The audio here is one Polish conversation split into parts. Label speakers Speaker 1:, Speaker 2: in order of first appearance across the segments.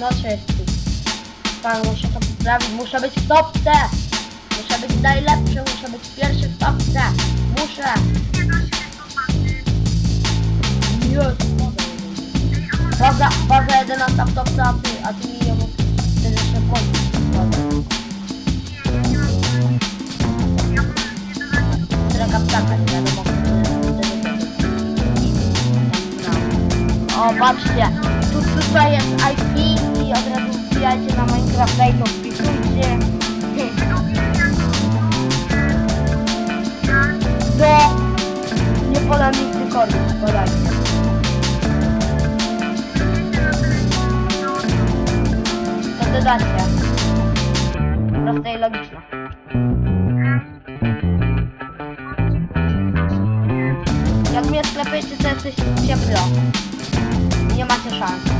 Speaker 1: No czysty. Pan, muszę to poprawić, muszę być w topce! Muszę być najlepszy, muszę być pierwszy w topce! Muszę! Jezu, Baza, baza 11 w topce, a ty, a ty mi ją wtedy jeszcze ptaka, nie. O, patrzcie, tu tutaj jest IP Dodacie. Proste i logiczne. Jak mnie sklepiecie, to jesteście ciepło. Nie macie szans.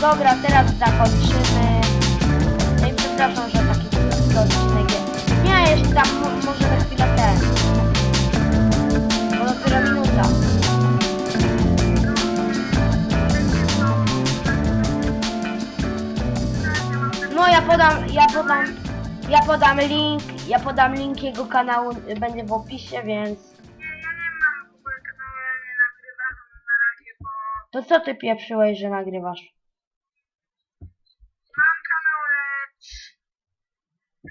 Speaker 1: Dobra, teraz zakończymy. No i przepraszam, że taki krótki odcinek jest. Nie, jeszcze tam mo- możemy chwilę ten. Bo dopiero minuta. No ja podam, ja podam, ja podam link, ja podam link jego kanału, będzie w opisie, więc... To co ty pieprzyłeś, że nagrywasz?
Speaker 2: mam kanał, lecz e,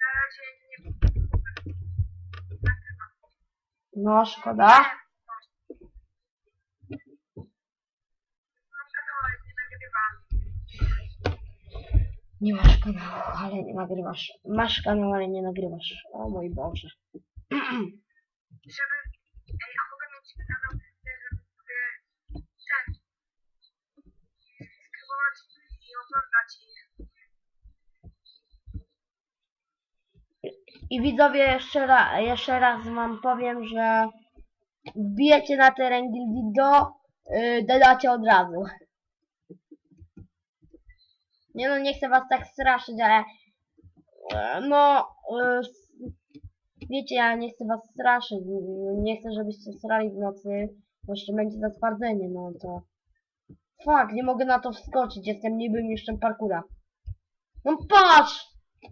Speaker 2: na razie nie nagrywam.
Speaker 1: No, szkoda.
Speaker 2: Nie
Speaker 1: masz kanału, ale nie nagrywasz. Masz kanał, ale nie nagrywasz. O mój Boże.
Speaker 2: Żeby, ej, a mogę mieć kanał, żeby sobie ten, skrybować i oglądać ich.
Speaker 1: I widzowie, jeszcze, ra, jeszcze raz wam powiem, że wbijecie na teren gildii do, yy, dodacie od razu. Nie no, nie chcę was tak straszyć, ale e, no, e, wiecie, ja nie chcę was straszyć, nie chcę, żebyście strali w nocy, bo jeszcze będzie zatwardzenie, no to... Fuck, nie mogę na to wskoczyć, jestem niby mistrzem parkura. No patrz!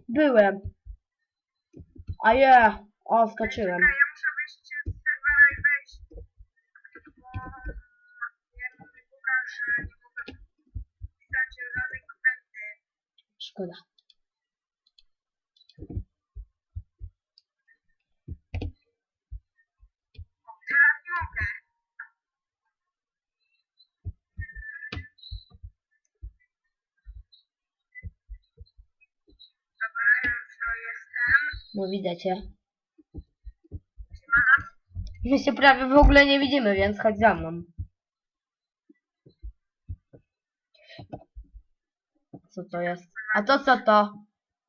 Speaker 1: Byłem. A je, o, skoczyłem.
Speaker 2: Czekaj, ja muszę wyjść z serwera i wejść. Bo nie mówię Łukasz, że nie mogę pisać żadnej komendy.
Speaker 1: Szkoda.
Speaker 2: O, teraz mogę. Dobra, ja już to jestem.
Speaker 1: No widzicie.
Speaker 2: Siemano.
Speaker 1: My się prawie w ogóle nie widzimy, więc chodź za mną. Co to jest? A to co to?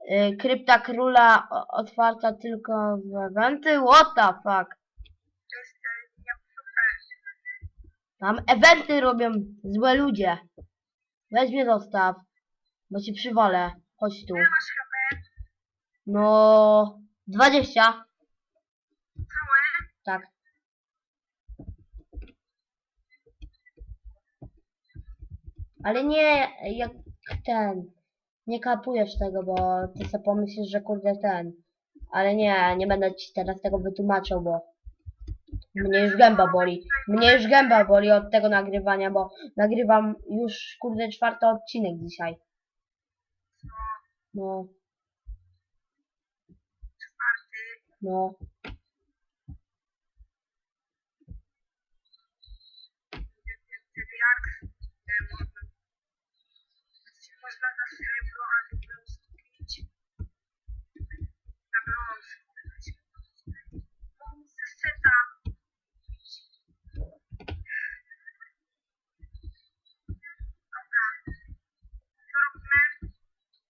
Speaker 1: Yy, krypta króla otwarta tylko w eventy? What the fuck? Tam eventy robią złe ludzie. Weź mnie zostaw, bo ci przywalę. Chodź tu. No... 20.
Speaker 2: Całe?
Speaker 1: Tak. Ale nie, jak ten. Nie kapujesz tego, bo ty sobie pomyślisz, że kurde ten. Ale nie, nie będę ci teraz tego wytłumaczył, bo mnie już gęba boli. Mnie już gęba boli od tego nagrywania, bo nagrywam już kurde czwarty odcinek dzisiaj. No,
Speaker 2: Czwarty.
Speaker 1: no.
Speaker 2: Wtedy jak e, można, się można na srebro albo brąz kupić. Na brąz. No, ze seta. Dobra. Co robimy?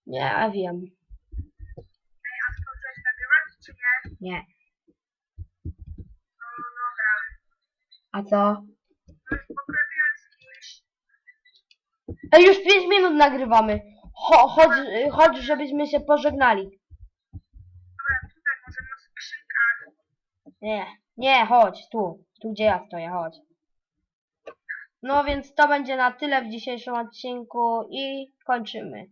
Speaker 1: Nie, wiem.
Speaker 2: Ej, a skończyłeś nagrywać, czy nie?
Speaker 1: A co? Ej, już 5 minut nagrywamy. Cho, chodź, chodź, żebyśmy się pożegnali. Nie, nie, chodź, tu. Tu, gdzie ja stoję, chodź. No więc to będzie na tyle w dzisiejszym odcinku i kończymy.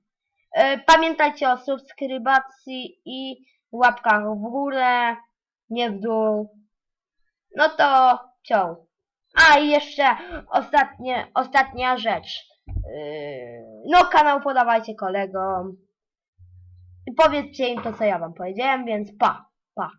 Speaker 1: E, Pamiętajcie o subskrybacji i łapkach w górę, nie w dół. No to ciao. A i jeszcze ostatnie, ostatnia rzecz. Yy, No kanał podawajcie kolegom. Powiedzcie im to, co ja wam powiedziałem, więc pa, pa.